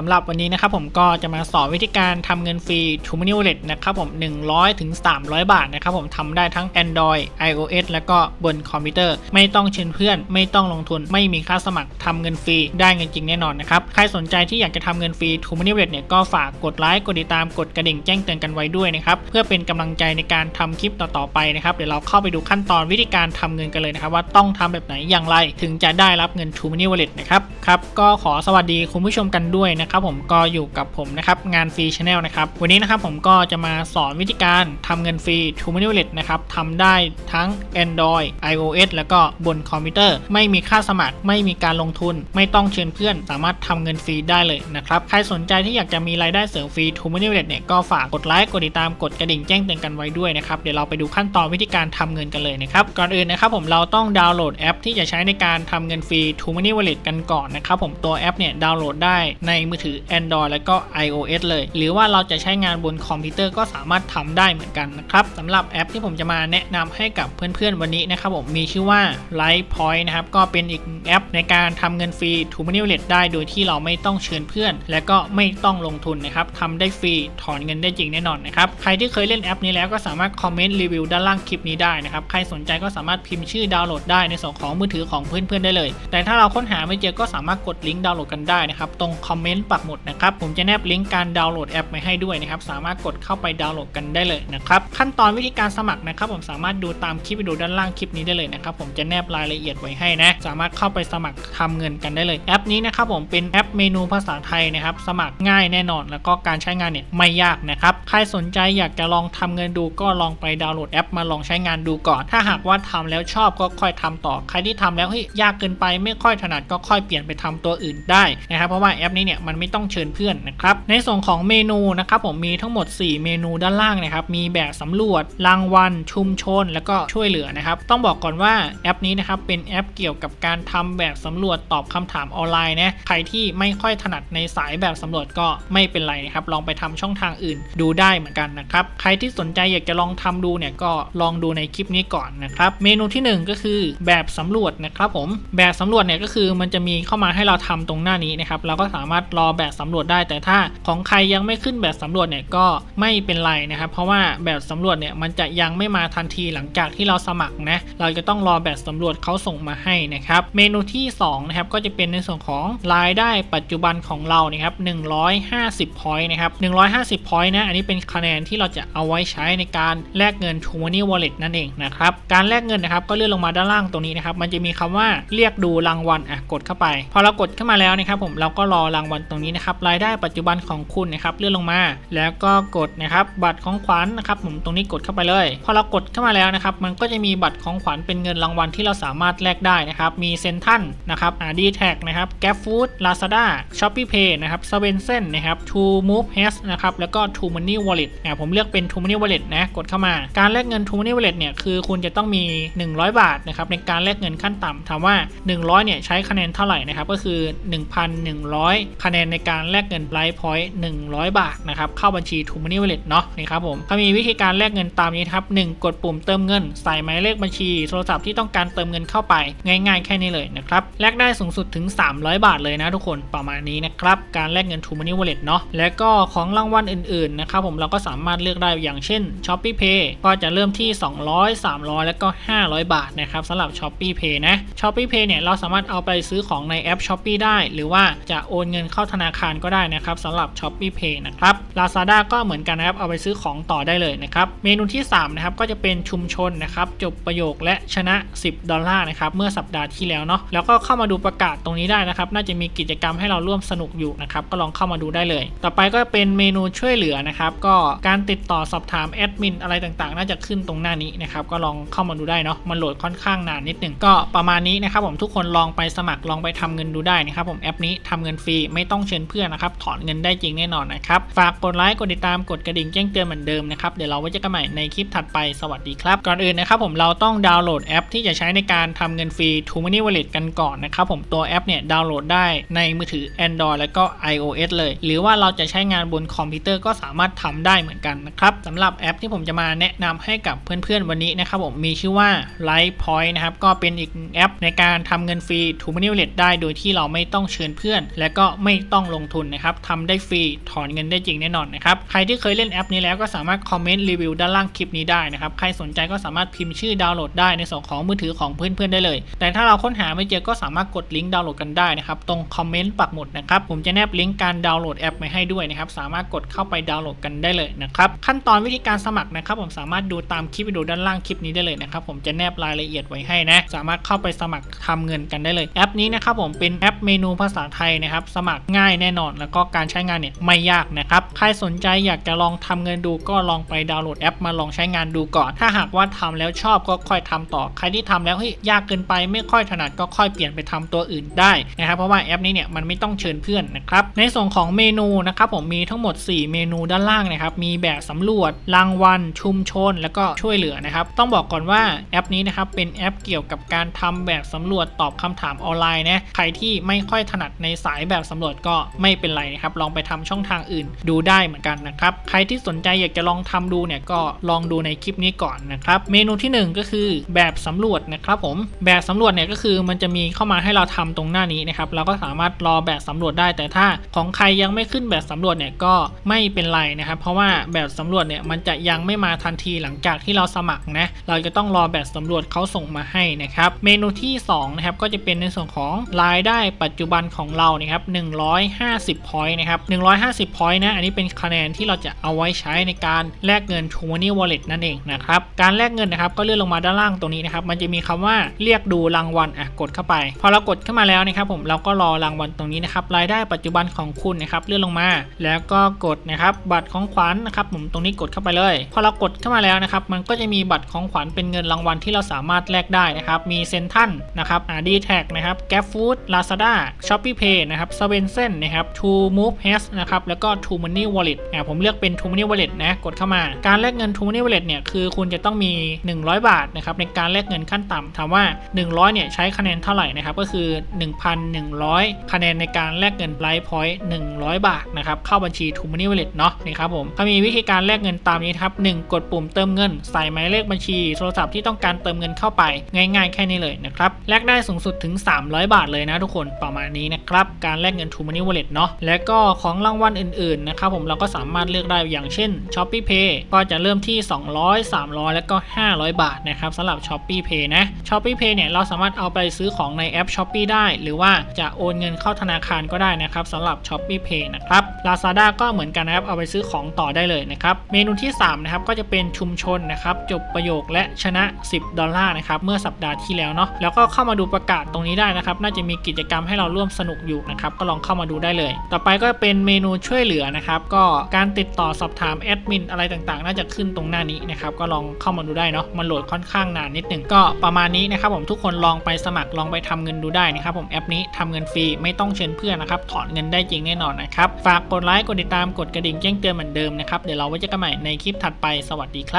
สำหรับวันนี้นะครับผมก็จะมาสอนวิธีการทำเงินฟรี t o m o n e y Wallet นะครับผม 100ถึง300 บาทนะครับผมทำได้ทั้ง Android iOS แล้วก็บนคอมพิวเตอร์ ไม่ต้องเชิญเพื่อน ไม่ต้องลงทุน ไม่มีค่าสมัครทำเงินฟรี ได้เงินจริงแน่นอนนะครับ ใครสนใจที่อยากจะทำเงินฟรี t o m o n e y Wallet เนี่ยก็ฝากกดไลค์ กดติดตาม กดกระดิ่งแจ้งเตือนกันไว้ด้วยนะครับ เพื่อเป็นกำลังใจในการทำคลิปต่อๆไปนะครับ เดี๋ยวเราเข้าไปดูขั้นตอนวิธีการทำเงินกันเลยนะครับว่าต้องทำแบบไหนอย่างไร ถึงจะได้รับเงิน t o m o n e y Wallet นะครับ ครับ ก็ขอสวัสดีคุณผู้ชมกันด้วยนะครับผมก็อยู่กับผมนะครับงานฟรีชาแนลนะครับวันนี้นะครับผมก็จะมาสอนวิธีการทำเงินฟรี t o m o n e y Wallet นะครับทำได้ทั้ง Android iOS แล้วก็บนคอมพิวเตอร์ ไม่มีค่าสมัคร ไม่มีการลงทุน ไม่ต้องเชิญเพื่อน สามารถทำเงินฟรีได้เลยนะครับใครสนใจที่อยากจะมีรายได้เสริมฟรี t o m o n e y Wallet เนี่ยก็ฝากกดไลค์กดติดตามกดกระดิ่งแจ้งเตือนกันไว้ด้วยนะครับเดี๋ยวเราไปดูขั้นตอนวิธีการทำเงินกันเลยนะครับก่อนอื่นนะครับผมเราต้องดาวน์โหลดแอป ที่จะใช้ในการทำเงินฟรี t o m o n e y Wallet กันก่อนนะครับผมตัวแอปเนี่ยดาวน์โหลดได้ในมือถือ Android แล้วก็ iOS เลย หรือว่าเราจะใช้งานบนคอมพิวเตอร์ก็สามารถทำได้เหมือนกันนะครับสำหรับแอปที่ผมจะมาแนะนำให้กับเพื่อนๆวันนี้นะครับผมมีชื่อว่า Light Point นะครับก็เป็นอีกแอปในการทำเงินฟรี t o m o n e y Wallet ได้โดยที่เราไม่ต้องเชิญเพื่อน และก็ไม่ต้องลงทุนนะครับทำได้ฟรีถอนเงินได้จริงแน่นอนนะครับใครที่เคยเล่นแอปนี้แล้วก็สามารถคอมเมนต์รีวิวด้านล่างคลิปนี้ได้นะครับใครสนใจก็สามารถพิมพ์ชื่อดาวน์โหลดได้ในส่วนของมือถือของเพื่อนๆได้เลย แต่ถ้าเราค้นหาไม่เจอก็สามารถกดลิงก์ดาวน์โหลดกันได้นะครับตรงคอมเมนต์ปักหมุดนะครับ ผมจะแนบลิงก์การดาวน์โหลดแอปไว้ให้ด้วยนะครับ สามารถกดเข้าไปดาวน์โหลดกันได้เลยนะครับ ขั้นตอนวิธีการสมัครนะครับ ผมสามารถดูตามคลิปวิดีโอด้านล่างคลิปนี้ได้เลยนะครับ ผมจะแนบรายละเอียดไว้ให้นะ สามารถเข้าไปสมัครทำเงินกันได้เลย แอปนี้นะครับผมเป็นแอปเมนูภาษาไทยนะครับ สมัครง่ายแน่นอน แล้วก็การใช้งานเนี่ยไม่ยากนะครับ ใครสนใจอยากจะลองทำเงินดูก็ลองไปดาวน์โหลดแอปมาลองใช้งานดูก่อน ถ้าหากว่าทำแล้วชอบก็ค่อยทำต่อ ใครที่ทำแล้วเฮ้ยยากเกินไปไม่ค่อยถนัดก็ค่อยเปลี่ยนไปทำตัวอื่นได้นะครับ เพราะว่าแอปนี้เนี่ยมันไม่ต้องเชิญเพื่อนนะครับ ในส่วนของเมนูนะครับผมมีทั้งหมด 4 เมนูด้านล่างนะครับ มีแบบสำรวจ รางวัล ชุมชน แล้วก็ช่วยเหลือนะครับ ต้องบอกก่อนว่าแอปนี้นะครับเป็นแอปเกี่ยวกับการทำแบบสำรวจตอบคำถามออนไลน์นะ ใครที่ไม่ค่อยถนัดในสายแบบสำรวจก็ไม่เป็นไรนะครับ ลองไปทำช่องทางอื่นดูได้เหมือนกันนะครับ ใครที่สนใจอยากจะลองทำดูเนี่ยก็ลองดูในคลิปนี้ก่อนนะครับ เมนูที่หนึ่งก็คือแบบสำรวจนะครับผม แบบสำรวจเนี่ยก็คือมันจะมีเข้ามาให้เราทำตรงหน้านี้นะครับ เราก็สามารถรอแบบสำรวจได้ แต่ถ้าของใครยังไม่ขึ้นแบบสำรวจเนี่ยก็ไม่เป็นไรนะครับ เพราะว่าแบบสำรวจเนี่ยมันจะยังไม่มาทันทีหลังจากที่เราสมัครนะเราจะต้องรอแบบสำรวจเขาส่งมาให้นะครับ เมนูที่สองนะครับก็จะเป็นในส่วนของรายได้ปัจจุบันของเรานะครับ150 point นะครับ150 point นะอันนี้เป็นคะแนนที่เราจะเอาไว้ใช้ในการแลกเงิน t o m o n e y Wallet นั่นเองนะครับการแลกเงินนะครับก็เลื่อนลงมาด้านล่างตรงนี้นะครับมันจะมีคำว่าเรียกดูรางวัลอะกดเข้าไป พอเรากดเข้ามาแล้วนะครับผมเราก็รอรางวัลตรงนี้นะครับรายได้ปัจจุบันของคุณนะครับเลื่อนลงมา แล้วก็กดนะครับบัตรของขวัญนะครับ ผมตรงนี้กดเข้าไปเลย พอเรากดเข้ามาแล้วนะครับ มันก็จะมีบัตรของขวัญเป็นเงินรางวัลที่เราสามารถแลกได้นะครับ มีเซนทันนะครับอาดีแท็กนะครับแกฟู้ดลาซาด้าช้อปปี้เพย์นะครับสเวนเซนนะครับทูมูฟเฮสนะครับแล้วก็ทูมันนี่วอลเล็ตอ่าผมเลือกเป็นทูมันนี่วอลเล็ตนะกดเข้ามา การแลกเงินทูมันนี่วอลเล็ตเนี่ยคือคุณจะต้องมี 100 บาทนะครับในการแลกเงินขั้นต่ำถามว่า 100เนี่ยใช้คะแนนเท่าไหร่นะครับก็คือ 1,100คะแนนในการแลกเงินไลฟ์พอยต์100 บาทนะครับเข้าบัญชีทูมันนี่วลเล็ตเนาะนี่ครับผมเขามีวิธีการแลกเงินตามนี้ครับ 1 กดปุ่มเติมเงิน ใส่หมายเลขบัญชี โทรศัพท์ที่ต้องการเติมเงินเข้าไป ง่ายๆ แค่นี้เลยนะครับแลกได้สูงสุดถึง 300 บาทเลยนะทุกคนประมาณนี้นะครับการแลกเงินทูมันนี่วลเล็ตเนาะและก็ของรางวัลอื่นๆนะครับผมเราก็สามารถเลือกได้อย่างเช่น s h o p e e Pay ก็จะเริ่มที่ 200 300 แล้วก็ 500 บาทนะครับสำหรับ s h o p e e Pay นะ s h o p e e Pay เนี่ยเราสามารถเอาไปซื้อของในแอป s h o p e e ได้ หรือว่าจะโอนเงินเข้าธนาคารก็ได้นะครับสำหรับ s h o p e e Pay นะครับ Lazada ก็เหมือนกันนะครับเอาไปซื้อของต่อได้เลยนะครับเมนูที่3นะครับก็จะเป็นชุมชนนะครับจบประโยคและชนะ 10 ดอลลาร์นะครับเมื่อสัปดาห์ที่แล้วเนาะแล้วก็เข้ามาดูประกาศตรงนี้ได้นะครับ น่าจะมีกิจกรรมให้เราร่วมสนุกอยู่นะครับก็ลองเข้ามาดูได้เลย ต่อไปก็เป็นเมนูช่วยเหลือนะครับก็การติดต่อสอบถามแอดมินอะไรต่างๆ น่าจะขึ้นตรงหน้านี้นะครับก็ลองเข้ามาดูได้เนาะมันโหลดค่อนข้างนานนิดหนึ่งก็ประมาณนี้นะครับผมทุกคนลองไปสมัครลองไปทำเงินดูได้นะครับผมแอปนี้ทำเงินฟรีไม่ต้ององเชิญเพื่อนนะครับถอนเงินได้จริงแน่นอนนะครับฝากกดไลค์กดติดตามกดกระดิ่งแจ้งเตือนเหมือนเดิมนะครับเดี๋ยวเราไว้เจอกันใหม่ในคลิปถัดไปสวัสดีครับก่อนอื่นนะครับผมเราต้องดาวน์โหลดแอป ที่จะใช้ในการทำเงินฟรี t o m o n e y Wallet กันก่อนนะครับผมตัวแอปเนี่ยดาวน์โหลดได้ในมือถือ Android แล้วก็ iOS เลย หรือว่าเราจะใช้งานบนคอมพิวเตอร์ก็สามารถทำได้เหมือนกันนะครับสำหรับแอปที่ผมจะมาแนะนำให้กับเพื่อนๆวันนี้นะครับผมมีชื่อว่า Light Point นะครับก็เป็นอีกแอปในการทำเงินฟรี t o m o n e y Wallet ได้โดยที่เราไม่ต้องเชิญเพื่อน และก็ไม่ต้องลงทุนนะครับทำได้ฟรีถอนเงินได้จริงแน่นอนนะครับใครที่เคยเล่นแอปนี้แล้วก็สามารถคอมเมนต์รีวิวด้านล่างคลิปนี้ได้นะครับใครสนใจก็สามารถพิมพ์ชื่อดาวน์โหลดได้ในส่วนของมือถือของเพื่อนๆได้เลย แต่ถ้าเราค้นหาไม่เจอก็สามารถกดลิงก์ดาวน์โหลดกันได้นะครับตรงคอมเมนต์ปักหมุดนะครับผมจะแนบลิงก์การดาวน์โหลดแอปมาให้ด้วยนะครับสามารถกดเข้าไปดาวน์โหลดกันได้เลยนะครับขั้นตอนวิธีการสมัครนะครับผมสามารถดูตามคลิปวิดีโอด้านล่างคลิปนี้ได้เลยนะครับผมจะแนบรายละเอียดไว้ให้นะสามารถเข้าไปสมัครทำเงินกันได้เลยแอปนี้นะครับผมเป็นแอปเมนูภาษาไทยนะครับสมัครง่ายแน่นอน แล้วก็การใช้งานเนี่ยไม่ยากนะครับ ใครสนใจอยากจะลองทำเงินดูก็ลองไปดาวน์โหลดแอปมาลองใช้งานดูก่อน ถ้าหากว่าทำแล้วชอบก็ค่อยทำต่อ ใครที่ทำแล้วเฮ้ยยากเกินไปไม่ค่อยถนัดก็ค่อยเปลี่ยนไปทำตัวอื่นได้นะครับ เพราะว่าแอปนี้เนี่ยมันไม่ต้องเชิญเพื่อนนะครับ ในส่วนของเมนูนะครับผมมีทั้งหมด 4 เมนูด้านล่างนะครับ มีแบบสำรวจ รางวัล ชุมชน แล้วก็ช่วยเหลือนะครับ ต้องบอกก่อนว่าแอปนี้นะครับเป็นแอปเกี่ยวกับการทำแบบสำรวจตอบคำถามออนไลน์นะ ใครที่ไม่ค่อยถนัดในสายแบบสำรวจก็ไม่เป็นไรนะครับ ลองไปทำช่องทางอื่นดูได้เหมือนกันนะครับ ใครที่สนใจอยากจะลองทำดูเนี่ยก็ลองดูในคลิปนี้ก่อนนะครับ เมนูที่หนึ่งก็คือแบบสำรวจนะครับผมแบบสำรวจเนี่ยก็คือมันจะมีเข้ามาให้เราทำตรงหน้านี้นะครับเราก็สามารถรอแบบสำรวจได้ แต่ถ้าของใครยังไม่ขึ้นแบบสำรวจเนี่ยก็ไม่เป็นไรนะครับ เพราะว่าแบบสำรวจเนี่ยมันจะยังไม่มาทันทีหลังจากที่เราสมัครนะเราจะต้องรอแบบสำรวจเขาส่งมาให้นะครับ เมนูที่สองนะครับก็จะเป็นในส่วนของรายได้ปัจจุบันของเรานะครับ150 point นะครับ 150 point นะ อันนี้เป็นคะแนนที่เราจะเอาไว้ใช้ในการแลกเงิน t r u e Money Wallet นั่นเองนะครับ การแลกเงินนะครับก็เลื่อนลงมาด้านล่างตรงนี้นะครับ มันจะมีคำว่าเรียกดูรางวัล อะ กดเข้าไป พอเรากดเข้ามาแล้วนะครับผม เราก็รอรางวัลตรงนี้นะครับ รายได้ปัจจุบันของคุณนะครับ เลื่อนลงมา แล้วก็กดนะครับ บัตรของขวัญนะครับผม ตรงนี้กดเข้าไปเลย พอเรากดเข้ามาแล้วนะครับ มันก็จะมีบัตรของขวัญเป็นเงินรางวัลที่เราสามารถแลกได้นะครับ มีเซนทันนะครับ อ่าดีแท็กนะครับแกฟฟู้ดลาซาด้าช้อปปี้เพย์นะครับสเวนเซนนะครับทูมูฟเฮสนะครับ แล้วก็ทูมันนี่วอลเล็ตอ่าผมเลือกเป็นทูมันนี่วอลเล็ตนะ กดเข้ามา การแลกเงินทูมันนี่วอลเล็ตเนี่ย คือคุณจะต้องมี 100 บาทนะครับ ในการแลกเงินขั้นต่ำถามว่า 100 เนี่ย ใช้คะแนนเท่าไหร่นะครับ ก็คือ 1,100 คะแนนในการแลกเงินไลฟ์พอยต์100 บาทนะครับ เข้าบัญชีทูมันนี่วอลเล็ตเนาะนี่ครับผมเขามีวิธีการแลกเงินตามนี้ครับ 1 กดปุ่มเติมเงิน ใส่หมายเลขบัญชี โทรศัพท์ที่ต้องการเติมเงินเข้าไป ง่าย ๆ แค่นี้เลยนะครับ แลกได้สูงสุดถึง 300 บาทเลยนะทุกคน ประมาณนี้นะครับ การแลกเงินทูมันนี่วอลเล็ตเนาะและก็ของรางวัลอื่นๆนะครับผมเราก็สามารถเลือกได้อย่างเช่น s h o p e e Pay ก็จะเริ่มที่ 200 300 แล้วก็ 500 บาทนะครับสำหรับ s h o p e e Pay นะ s h o p e e Pay เนี่ยเราสามารถเอาไปซื้อของในแอป s h o p e e ได้ หรือว่าจะโอนเงินเข้าธนาคารก็ได้นะครับสำหรับ s h o p e e Pay นะครับ Lazada ก็เหมือนกันนะครับเอาไปซื้อของต่อได้เลยนะครับเมนูที่3นะครับก็จะเป็นชุมชนนะครับจบประโยคและชนะ 10 ดอลลาร์นะครับเมื่อสัปดาห์ที่แล้วเนาะแล้วก็เข้ามาดูประกาศตรงนี้ได้นะครับน่าจะมีกิจกรรมให้เราร่วมสนุกอยู่นะครับก็ลองเข้ามาดูได้เลย ต่อไปก็เป็นเมนูช่วยเหลือนะครับ ก็การติดต่อสอบถามแอดมินอะไรต่างๆ น่าจะขึ้นตรงหน้านี้นะครับ ก็ลองเข้ามาดูได้เนาะ มันโหลดค่อนข้างนานนิดหนึ่งก็ประมาณนี้นะครับผมทุกคนลองไปสมัครลองไปทำเงินดูได้นะครับผมแอปนี้ทำเงินฟรีไม่ต้องเชิญเพื่อนนะครับถอนเงินได้จริงแน่นอนนะครับ ฝากกดไลค์กดติดตามกดกระดิ่งแจ้งเตือนเหมือนเดิมนะครับ เดี๋ยวเราไว้เจอกันใหม่ในคลิปถัดไป สวัสดีครับ